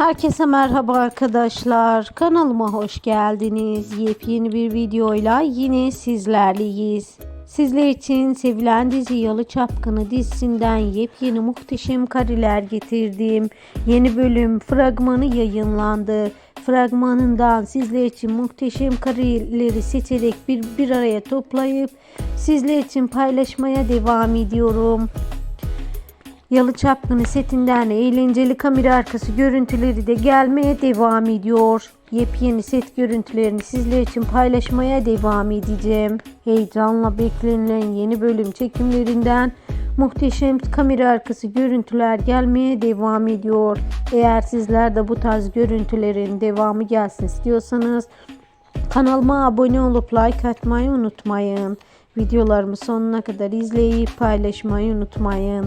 Herkese merhaba arkadaşlar. Kanalıma hoş geldiniz. Yepyeni bir videoyla yine sizlerleyiz. Sizler için sevilen dizi Yalı Çapkını dizisinden yepyeni muhteşem kareler getirdim. Yeni bölüm fragmanı yayınlandı. Fragmanından sizler için muhteşem kareleri seçerek bir, bir araya toplayıp sizler için paylaşmaya devam ediyorum. Yalı Çapkını setinden eğlenceli kamera arkası görüntüleri de gelmeye devam ediyor. Yepyeni set görüntülerini sizler için paylaşmaya devam edeceğim. Heyecanla beklenilen yeni bölüm çekimlerinden muhteşem kamera arkası görüntüler gelmeye devam ediyor. Eğer sizler de bu tarz görüntülerin devamı gelsin istiyorsanız kanalıma abone olup like atmayı unutmayın. Videolarımı sonuna kadar izleyip paylaşmayı unutmayın.